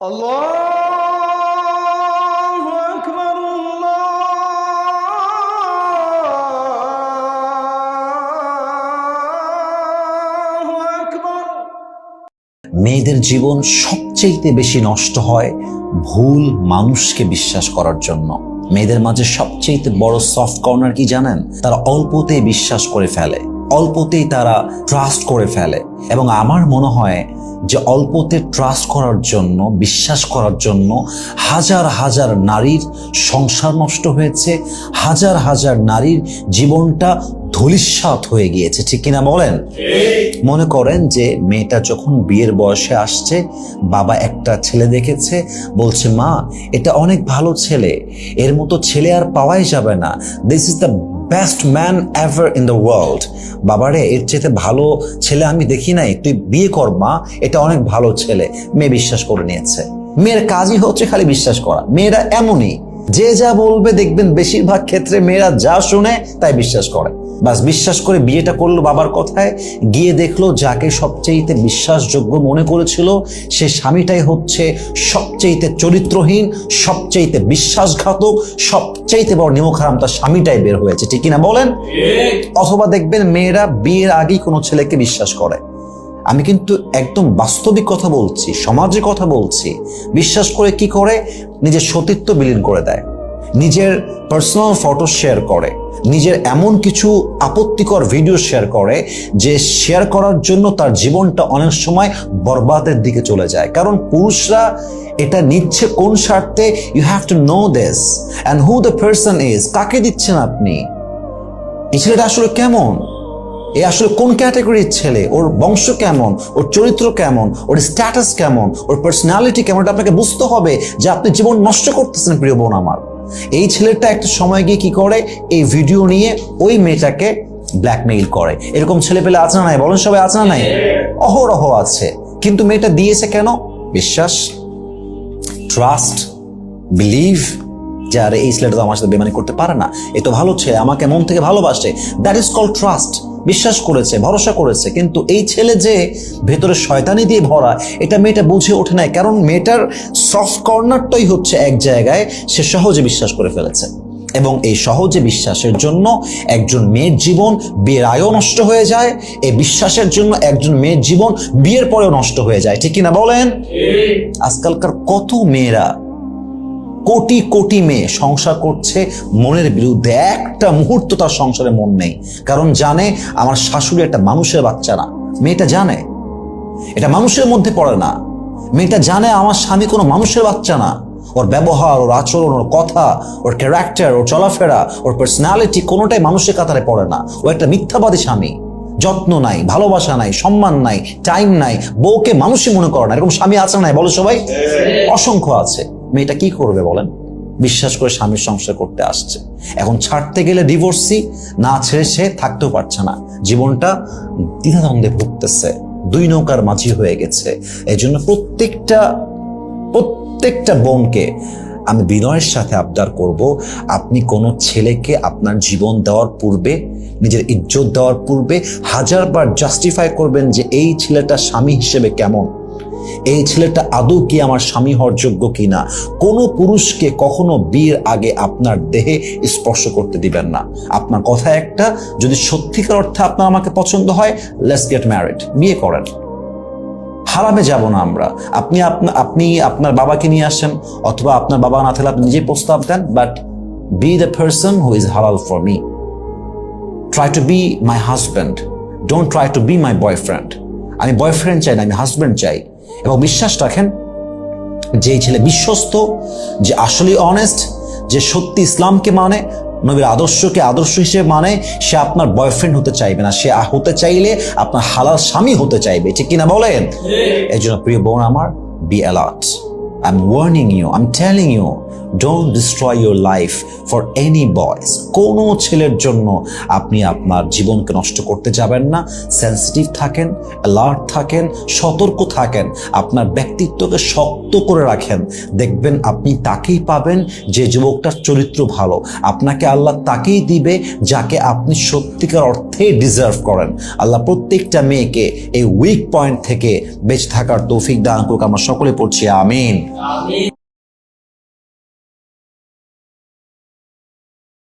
الله أكبر الله أكبر মেয়েদের জীবন সবচেয়ে বেশি নষ্ট হয় ভুল মানুষকে বিশ্বাস করার জন্য মেয়েদের মাঝে সবচেয়ে বড় সফট কর্নার কি জানেন তারা অল্পতেই বিশ্বাস করে ফেলে অল্পতেই তারা ট্রাস্ট করে ফেলে। এবং আমার মনে হয় যে অল্পতে ট্রাস্ট করার জন্য বিশ্বাস করার জন্য হাজার হাজার নারীর সংসার নষ্ট হয়েছে হাজার হাজার নারীর জীবনটা ধূলিসাৎ হয়ে গিয়েছে। ঠিক কিনা বলেন? মনে করেন যে মেয়েটা যখন বিয়ের বয়সে আসছে বাবা একটা ছেলে দেখেছে বলছে মা এটা অনেক ভালো ছেলে। এর মতো ছেলে আর পাওয়াই যাবে না। This is the best man ever in the world বাবারে, এর চেয়ে ভালো ছেলে আমি দেখি নাই। তুই বিয়ে কর, মা। এটা অনেক ভালো ছেলে। মেয়ে বিশ্বাস করে নিয়েছে। মেয়ের কাজই হচ্ছে খালি বিশ্বাস করা। মেয়েরা এমনই। যে যা বলবে দেখবেন, বেশিরভাগ ক্ষেত্রে মেয়েরা যা শুনে তাই বিশ্বাস করে। বাস বিশ্বাস করে বিয়েটা করল বাবার কথায়, গিয়ে দেখল যাকে সবচেয়েতে বিশ্বাসযোগ্য মনে করেছিল, সে স্বামীটাই হচ্ছে সবচেয়েতে চরিত্রহীন, সবচেয়েতে বিশ্বাসঘাতক, সবচেয়েতে বড় নিমখারাম তার স্বামীটাই বের হয়েছে। ঠিক কিনা বলেন? অথবা দেখবেন মেয়েরা বিয়ের আগেই কোনো ছেলেকে বিশ্বাস করে। আমি কিন্তু একদম বাস্তবিক কথা বলছি সমাজের কথা বলছি। বিশ্বাস করে কি করে? নিজের সতীত্ব বিলীন করে দেয়। নিজের পার্সোনাল ফটো শেয়ার করে। নিজের এমন কিছু আপত্তিকর ভিডিও শেয়ার করে যে শেয়ার করার জন্য তার জীবনটা অনেক সময় বরবাদের দিকে চলে যায়। কারণ পুরুষরা এটা নিচ্ছে কোন স্বার্থে? You have to know this and who the person is কাকে দিচ্ছেন আপনি? এই ছেলেটা আসলে কেমন? এ আসলে কোন ক্যাটাগরির ছেলে? ওর বংশ কেমন? ওর চরিত্র কেমন? ওর স্ট্যাটাস কেমন? ওর পার্সোনালিটি কেমন? এটা আপনাকে বুঝতে হবে যে আপনি জীবন নষ্ট করতেছেন, প্রিয় বোন আমার। এই ছেলেটা একটা সময় গিয়ে কি করে? এই ভিডিও নিয়ে ওই মেয়েটাকে ব্ল্যাকমেইল করে। এরকম ছেলে পেলে আছে না নাই? বলেন সবাই আছে না নাই? অহরহ আছে। কিন্তু মেয়েটা দিয়েছে কেন? বিশ্বাস? ট্রাস্ট বিলিভ যে আরে এই ছেলেটা তো আমার সাথে বেমানি করতে পারে না। এ তো ভালো ছেলে, আমাকে মন থেকে ভালোবাসে। দ্যাট ইজ কল ট্রাস্ট বিশ্বাস করেছে ভরসা করেছে। কিন্তু এই ছেলে যে ভেতরে শয়তানি দিয়ে ভরা এটা মেয়েটা বুঝে ওঠে নাই। কারণ মেয়েটার সফট কর্নারটাই হচ্ছে এক জায়গায় সে সহজে বিশ্বাস করে ফেলেছে। এবং এই সহজে বিশ্বাসের জন্য একজন মেয়ের জীবন বিয়ের আয়ও নষ্ট হয়ে যায়। এই বিশ্বাসের জন্য একজন মেয়ের জীবন বিয়ের পরেও নষ্ট হয়ে যায়। ঠিক কিনা বলেন? আজকালকার কত মেয়েরা কোটি কোটি মেয়ে সংসার করছে মনের বিরুদ্ধে। একটা মুহূর্ত তার সংসারে মন নেই। কারণ জানে আমার শাশুড়ি একটা মানুষের বাচ্চা না। মেয়েটা জানে। এটা মানুষের মধ্যে পড়ে না। মেয়েটা জানে আমার স্বামী কোনো মানুষের বাচ্চা না। ওর ব্যবহার ওর আচরণ ওর কথা ওর ক্যারেক্টার ওর চলাফেরা ওর পার্সোনালিটি কোনোটাই মানুষের কাতারে পড়ে না। ও একটা মিথ্যাবাদী স্বামী। যত্ন নাই ভালোবাসা নাই সম্মান নাই টাইম নাই বউকে মানুষই মনে করে না। এরকম স্বামী আছে নাই? বলো সবাই। অসংখ্য আছে। মেয়েটা কি করবে বলেন? বিশ্বাস করে স্বামীর সংসার করতে আসছে। এখন ছাড়তে গেলে ডিভোর্সি না ছেড়ে সে থাকতেও পারছে না। জীবনটা দ্বিধাদ্বন্দ্বে ভুগতেছে। দুই নৌকার মাঝি হয়ে গেছে। এই জন্য প্রত্যেকটা প্রত্যেকটা বোনকে আমি বিনয়ের সাথে আবদার করব, আপনি কোনো ছেলেকে আপনার জীবন দেওয়ার পূর্বে, নিজের ইজ্জত দেওয়ার পূর্বে হাজারবার জাস্টিফাই করবেন যে এই ছেলেটা স্বামী হিসেবে কেমন। এই ছেলেটা আদৌ কি আমার স্বামী হওয়ার যোগ্য কিনা? কোনো পুরুষকে কখনো বিয়ের আগে আপনার দেহে স্পর্শ করতে দিবেন না। আপনার কথা একটা, যদি সত্যিকার অর্থে আপনার আমাকে পছন্দ হয় লেটস গেট ম্যারিড বিয়ে করেন। হারামে যাব না আমরা। আপনি আপনা- আপনি আপনার বাবাকে নিয়ে আসেন, অথবা আপনার বাবা না থাকলে আপনি নিজেই প্রস্তাব দেন but be the person who is হালাল for me try to be my husband don't try to be my boyfriend আমি বয়ফ্রেন্ড চাই না, আমি হাজব্যান্ড চাই। এবং বিশ্বাস রাখেন যে ছেলে বিশ্বস্ত যে আসলে অনেস্ট যে সত্যি ইসলামকে মানে নবীর আদর্শকে আদর্শ হিসেবে মানে সে আপনার বয়ফ্রেন্ড হতে চাইবে না। সে হতে চাইলে আপনার হালাল স্বামী হতে চাইবে। ঠিক কিনা বলেন? এই জন্য প্রিয় বোন আমার be alert I am warning you I am telling you don't destroy your life for any boys কোনো ছেলের জন্য আপনি আপনার জীবনকে নষ্ট করতে যাবেন না। সেন্সিটিভ থাকেন অ্যালার্ট থাকেন, সতর্ক থাকেন। আপনার ব্যক্তিত্বকে শক্ত করে রাখেন। দেখবেন আপনি তাকেই পাবেন যে যুবকটার চরিত্র ভালো। আপনাকে আল্লাহ তাকেই দিবে যাকে আপনি সত্যিকার অর্থে ডিজার্ভ করেন। আল্লাহ প্রত্যেকটা মেয়েকে এই উইক পয়েন্ট থেকে বেঁচে থাকার তৌফিক দান করুক। আমরা সকলে পড়ছি আমিন।